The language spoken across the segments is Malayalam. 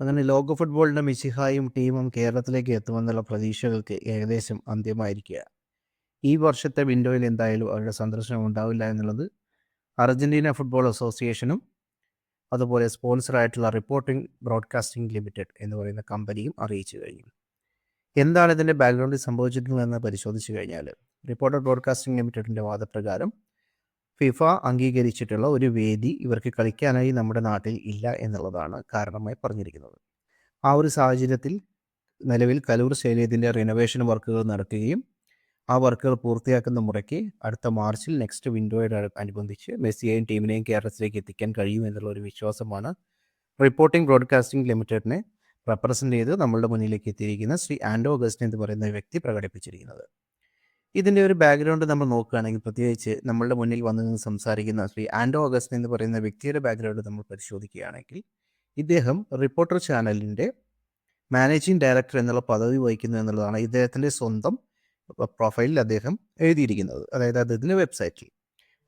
അങ്ങനെ ലോക ഫുട്ബോളിന്റെ മിസിഹായും ടീമും കേരളത്തിലേക്ക് എത്തുമെന്നുള്ള പ്രതീക്ഷകൾക്ക് ഏകദേശം അന്ത്യമായിരിക്കുക ഈ വർഷത്തെ വിൻഡോയിൽ എന്തായാലും അവരുടെ സന്ദർശനം ഉണ്ടാവില്ല എന്നുള്ളത് അർജന്റീന ഫുട്ബോൾ അസോസിയേഷനും അതുപോലെ സ്പോൺസറായിട്ടുള്ള റിപ്പോർട്ടിംഗ് ബ്രോഡ്കാസ്റ്റിംഗ് ലിമിറ്റഡ് എന്ന് പറയുന്ന കമ്പനിയും അറിയിച്ചു കഴിഞ്ഞു. എന്താണ് ഇതിന്റെ ബാക്ക്ഗ്രൗണ്ടിൽ സംഭവിച്ചിട്ടുള്ളതെന്ന് പരിശോധിച്ചു കഴിഞ്ഞാൽ റിപ്പോർട്ടർ ബ്രോഡ്കാസ്റ്റിംഗ് ലിമിറ്റഡിന്റെ വാദപ്രകാരം ഫിഫ അംഗീകരിച്ചിട്ടുള്ള ഒരു വേദി ഇവർക്ക് കളിക്കാനായി നമ്മുടെ നാട്ടിൽ ഇല്ല എന്നുള്ളതാണ് കാരണമായി പറഞ്ഞിരിക്കുന്നത്. ആ ഒരു സാഹചര്യത്തിൽ നിലവിൽ കലൂർ സ്റ്റേഡിയത്തിന്റെ റിനോവേഷൻ വർക്കുകൾ നടക്കുകയും ആ വർക്കുകൾ പൂർത്തിയാക്കുന്ന മുറയ്ക്ക് അടുത്ത മാർച്ചിൽ നെക്സ്റ്റ് വിൻഡോയോട് അനുബന്ധിച്ച് മെസ്സിയെയും ടീമിനെയും കേരളത്തിലേക്ക് എത്തിക്കാൻ കഴിയും എന്നുള്ള ഒരു വിശ്വാസമാണ് റിപ്പോർട്ടിംഗ് ബ്രോഡ്കാസ്റ്റിംഗ് ലിമിറ്റഡിനെ റെപ്രസെന്റ് ചെയ്ത് നമ്മളുടെ മുന്നിലേക്ക് എത്തിയിരിക്കുന്ന ശ്രീ ആൻഡോ അഗസ്റ്റിൻ എന്ന് പറയുന്ന വ്യക്തി പ്രകടിപ്പിച്ചിരിക്കുന്നത്. ഇതിന്റെ ഒരു ബാക്ക്ഗ്രൗണ്ട് നമ്മൾ നോക്കുകയാണെങ്കിൽ പ്രത്യേകിച്ച് നമ്മളുടെ മുന്നിൽ വന്നു നിന്ന് സംസാരിക്കുന്ന ശ്രീ ആൻഡോ അഗസ്റ്റിൻ എന്ന് പറയുന്ന വ്യക്തിയുടെ ബാക്ക്ഗ്രൗണ്ട് നമ്മൾ പരിശോധിക്കുകയാണെങ്കിൽ ഇദ്ദേഹം റിപ്പോർട്ടർ ചാനലിന്റെ മാനേജിംഗ് ഡയറക്ടർ എന്നുള്ള പദവി വഹിക്കുന്നു എന്നുള്ളതാണ് ഇദ്ദേഹത്തിന്റെ സ്വന്തം പ്രൊഫൈലിൽ അദ്ദേഹം എഴുതിയിരിക്കുന്നത്. അതായത് അദ്ദേഹത്തിന്റെ വെബ്സൈറ്റിൽ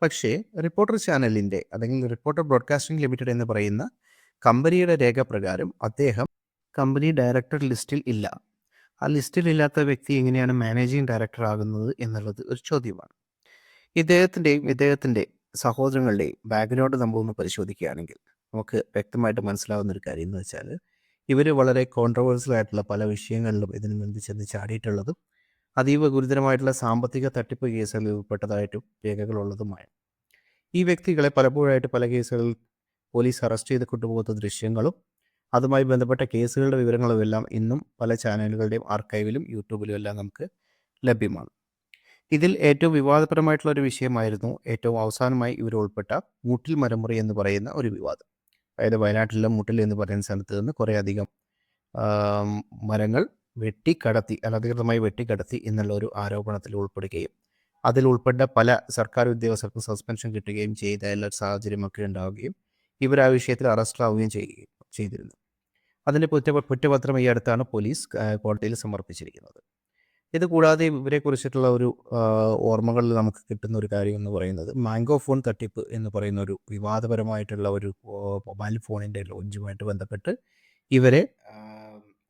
പക്ഷേ റിപ്പോർട്ടർ ചാനലിന്റെ അല്ലെങ്കിൽ റിപ്പോർട്ടർ ബ്രോഡ്കാസ്റ്റിംഗ് ലിമിറ്റഡ് എന്ന് പറയുന്ന കമ്പനിയുടെ രേഖ പ്രകാരം അദ്ദേഹം കമ്പനി ഡയറക്ടർ ലിസ്റ്റിൽ ഇല്ല. ആ ലിസ്റ്റിൽ ഇല്ലാത്ത വ്യക്തി എങ്ങനെയാണ് മാനേജിംഗ് ഡയറക്ടർ ആകുന്നത് എന്നുള്ളത് ഒരു ചോദ്യമാണ്. ഇദ്ദേഹത്തിന്റെയും ഇദ്ദേഹത്തിന്റെ സഹോദരങ്ങളുടെയും ബാക്ക്ഗ്രൗണ്ട് നമ്മളൊന്ന് പരിശോധിക്കുകയാണെങ്കിൽ നമുക്ക് വ്യക്തമായിട്ട് മനസ്സിലാവുന്ന ഒരു കാര്യം എന്ന് വെച്ചാൽ ഇവർ വളരെ കോൺട്രവേഴ്സ്യൽ ആയിട്ടുള്ള പല വിഷയങ്ങളിലും ഇതിനു മുൻപ് ചെന്ന് ചാടിയിട്ടുള്ളതും അതീവ ഗുരുതരമായിട്ടുള്ള സാമ്പത്തിക തട്ടിപ്പ് കേസുകളിൽ ഉൾപ്പെട്ടതായിട്ടും രേഖകളുള്ളതുമായ ഈ വ്യക്തികളെ പലപ്പോഴായിട്ട് പല കേസുകളിൽ പോലീസ് അറസ്റ്റ് ചെയ്ത് കൊണ്ടുപോകുന്ന ദൃശ്യങ്ങളും അതുമായി ബന്ധപ്പെട്ട കേസുകളുടെ വിവരങ്ങളും എല്ലാം ഇന്നും പല ചാനലുകളുടെയും ആർക്കൈവിലും യൂട്യൂബിലും എല്ലാം നമുക്ക് ലഭ്യമാണ്. ഇതിൽ ഏറ്റവും വിവാദപരമായിട്ടുള്ള ഒരു വിഷയമായിരുന്നു ഏറ്റവും അവസാനമായി ഇവർ ഉൾപ്പെട്ട മുട്ടിൽ മരമുറി എന്ന് പറയുന്ന ഒരു വിവാദം. അതായത് വയനാട്ടിലെ മുട്ടിൽ എന്ന് പറയുന്ന സ്ഥലത്ത് നിന്ന് കുറേയധികം മരങ്ങൾ വെട്ടിക്കടത്തി അനധികൃതമായി വെട്ടിക്കടത്തി എന്നുള്ള ഒരു ആരോപണത്തിൽ ഉൾപ്പെടുകയും അതിൽ ഉൾപ്പെട്ട പല സർക്കാർ ഉദ്യോഗസ്ഥർക്കും സസ്പെൻഷൻ കിട്ടുകയും ചെയ്ത എല്ലാ സാഹചര്യമൊക്കെ ഉണ്ടാവുകയും ഇവർ ആ വിഷയത്തിൽ അറസ്റ്റിലാവുകയും ചെയ്യുകയും ചെയ്തിരുന്നു. അതിന്റെ കുറ്റ കുറ്റപത്രം ഈ അടുത്താണ് പോലീസ് കോടതിയിൽ സമർപ്പിച്ചിരിക്കുന്നത്. ഇത് കൂടാതെ ഇവരെ കുറിച്ചിട്ടുള്ള ഒരു ഓർമ്മകളിൽ നമുക്ക് കിട്ടുന്ന ഒരു കാര്യം എന്ന് പറയുന്നത് മാംഗോ ഫോൺ തട്ടിപ്പ് എന്ന് പറയുന്ന ഒരു വിവാദപരമായിട്ടുള്ള ഒരു മൊബൈൽ ഫോണിന്റെ ലോഞ്ചുമായിട്ട് ബന്ധപ്പെട്ട് ഇവരെ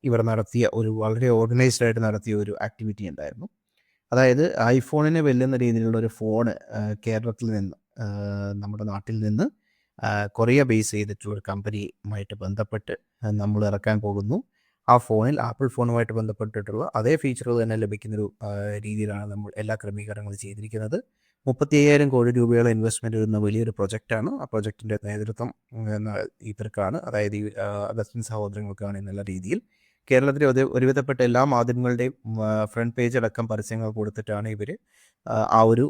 ഇവർ നടത്തിയ ഒരു വളരെ ഓർഗനൈസ്ഡ് ആയിട്ട് നടത്തിയ ഒരു ആക്ടിവിറ്റി ഉണ്ടായിരുന്നു. അതായത് ഐഫോണിനെ വെല്ലുന്ന രീതിയിലുള്ള ഒരു ഫോണ് കേരളത്തിൽ നിന്ന് നമ്മുടെ നാട്ടിൽ നിന്ന് കൊറിയ ബേസ് ചെയ്തിട്ടുള്ള കമ്പനിയുമായിട്ട് ബന്ധപ്പെട്ട് നമ്മൾ ഇറക്കാൻ പോകുന്നു. ആ ഫോണിൽ ആപ്പിൾ ഫോണുമായിട്ട് ബന്ധപ്പെട്ടിട്ടുള്ള അതേ ഫീച്ചറുകൾ തന്നെ ലഭിക്കുന്നൊരു രീതിയിലാണ് നമ്മൾ എല്ലാ ക്രമീകരണങ്ങളും ചെയ്തിരിക്കുന്നത്. മുപ്പത്തി അയ്യായിരം കോടി രൂപയോളം ഇൻവെസ്റ്റ്മെന്റ് വരുന്ന വലിയൊരു പ്രൊജക്റ്റാണ് ആ പ്രൊജക്റ്റിന്റെ നേതൃത്വം ഇവർക്കാണ് അതായത് ഈ അഗസ്റ്റിൻ സഹോദരങ്ങൾക്കാണ് എന്നുള്ള രീതിയിൽ കേരളത്തിലെ ഒരു ഒരുവിധപ്പെട്ട എല്ലാ മാധ്യമങ്ങളുടെയും ഫ്രണ്ട് പേജ് അടക്കം പരസ്യങ്ങൾ കൊടുത്തിട്ടാണ് ഇവർ ആ ഒരു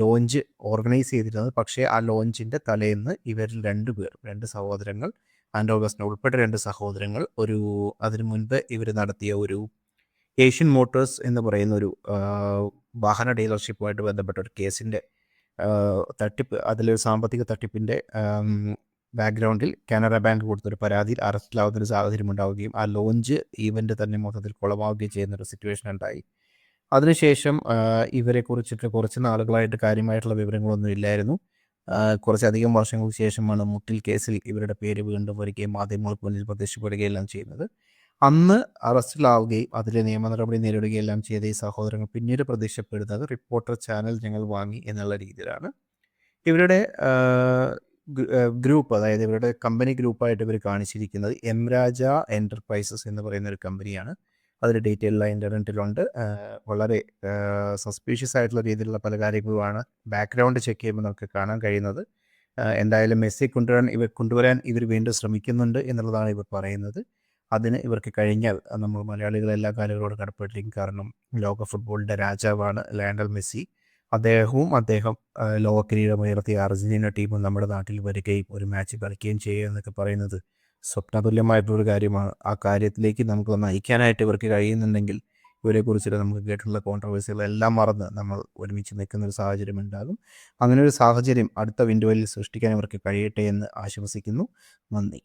ലോഞ്ച് ഓർഗനൈസ് ചെയ്തിരുന്നത്. പക്ഷേ ആ ലോഞ്ചിന്റെ തലേന്ന് ഇവർ രണ്ട് പേർ രണ്ട് സഹോദരങ്ങൾ ആൻഡ് ഓഗസ്റ്റിന് ഉൾപ്പെട്ട രണ്ട് സഹോദരങ്ങൾ ഒരു അതിനു മുൻപ് ഇവർ നടത്തിയ ഒരു ഏഷ്യൻ മോട്ടോഴ്സ് എന്ന് പറയുന്ന ഒരു വാഹന ഡീലർഷിപ്പുമായിട്ട് ബന്ധപ്പെട്ട ഒരു കേസിന്റെ തട്ടിപ്പ് അതിലൊരു സാമ്പത്തിക തട്ടിപ്പിന്റെ ബാക്ക്ഗ്രൗണ്ടിൽ കാനറ ബാങ്ക് കൊടുത്തൊരു പരാതിയിൽ അറസ്റ്റിലാവുന്ന ഒരു സാഹചര്യം ഉണ്ടാവുകയും ആ ലോഞ്ച് ഈവന്റ് തന്നെ മൊത്തത്തിൽ കുളമാവുകയും ചെയ്യുന്ന ഒരു സിറ്റുവേഷൻ ഉണ്ടായി. അതിനുശേഷം ഇവരെ കുറിച്ചിട്ട് കുറച്ച് നാളുകളായിട്ട് കാര്യമായിട്ടുള്ള വിവരങ്ങളൊന്നും ഇല്ലായിരുന്നു. കുറച്ചധികം വർഷങ്ങൾക്ക് ശേഷമാണ് മുട്ടിൽ കേസിൽ ഇവരുടെ പേര് വീണ്ടും വരികയും മാധ്യമങ്ങൾക്ക് മുന്നിൽ പ്രത്യക്ഷപ്പെടുകയെല്ലാം ചെയ്യുന്നത്. അന്ന് അറസ്റ്റിലാവുകയും അതിലെ നിയമ നടപടി നേരിടുകയെല്ലാം ചെയ്ത ഈ സഹോദരങ്ങൾ പിന്നീട് പ്രത്യക്ഷപ്പെടുന്നത് റിപ്പോർട്ടർ ചാനൽ ഞങ്ങൾ വാങ്ങി എന്നുള്ള രീതിയിലാണ്. ഇവരുടെ ഗ്രൂപ്പ് അതായത് ഇവരുടെ കമ്പനി ഗ്രൂപ്പായിട്ട് ഇവർ കാണിച്ചിരിക്കുന്നത് എംരാജ എന്റർപ്രൈസസ് എന്ന് പറയുന്ന ഒരു കമ്പനിയാണ്. അതിൽ ഡീറ്റെയിൽ ഇന്റർനെറ്റിലുണ്ട് വളരെ സസ്പീഷ്യസ് ആയിട്ടുള്ള രീതിയിലുള്ള പല കാര്യങ്ങളുമാണ് ബാക്ക്ഗ്രൗണ്ട് ചെക്ക് ചെയ്യുമ്പോൾ നമുക്ക് കാണാൻ കഴിയുന്നത്. എന്തായാലും മെസ്സി കൊണ്ടുവരാൻ ഇവർ കൊണ്ടുവരാൻ ഇവർ വീണ്ടും ശ്രമിക്കുന്നുണ്ട് എന്നുള്ളതാണ് ഇവർ പറയുന്നത്. അതിന് ഇവർക്ക് കഴിഞ്ഞാൽ നമ്മൾ മലയാളികൾ എല്ലാ കാലങ്ങളോട് കടപ്പെട്ടിരിക്കും കാരണം ലോക ഫുട്ബോളിന്റെ രാജാവാണ് ലാൻഡൽ മെസ്സി. അദ്ദേഹവും അദ്ദേഹം ലോക കിരീടമുയർത്തിയ അർജന്റീന ടീമും നമ്മുടെ നാട്ടിൽ വരികയും ഒരു മാച്ച് കളിക്കുകയും ചെയ്യുക എന്നൊക്കെ പറയുന്നത് സ്വപ്നതുല്യമായിട്ടുള്ളൊരു കാര്യമാണ്. ആ കാര്യത്തിലേക്ക് നമുക്ക് നയിക്കാനായിട്ട് ഇവർക്ക് കഴിയുന്നുണ്ടെങ്കിൽ ഇവരെക്കുറിച്ചിട്ട് നമുക്ക് കേട്ടുള്ള കോൺട്രവേഴ്സികളെല്ലാം മറന്ന് നമ്മൾ ഒരുമിച്ച് നിൽക്കുന്ന ഒരു സാഹചര്യം ഉണ്ടാകും. അങ്ങനെ ഒരു സാഹചര്യം അടുത്ത വിൻഡോയിൽ സൃഷ്ടിക്കാൻ ഇവർക്ക് കഴിയട്ടെ എന്ന് ആശംസിക്കുന്നു. നന്ദി.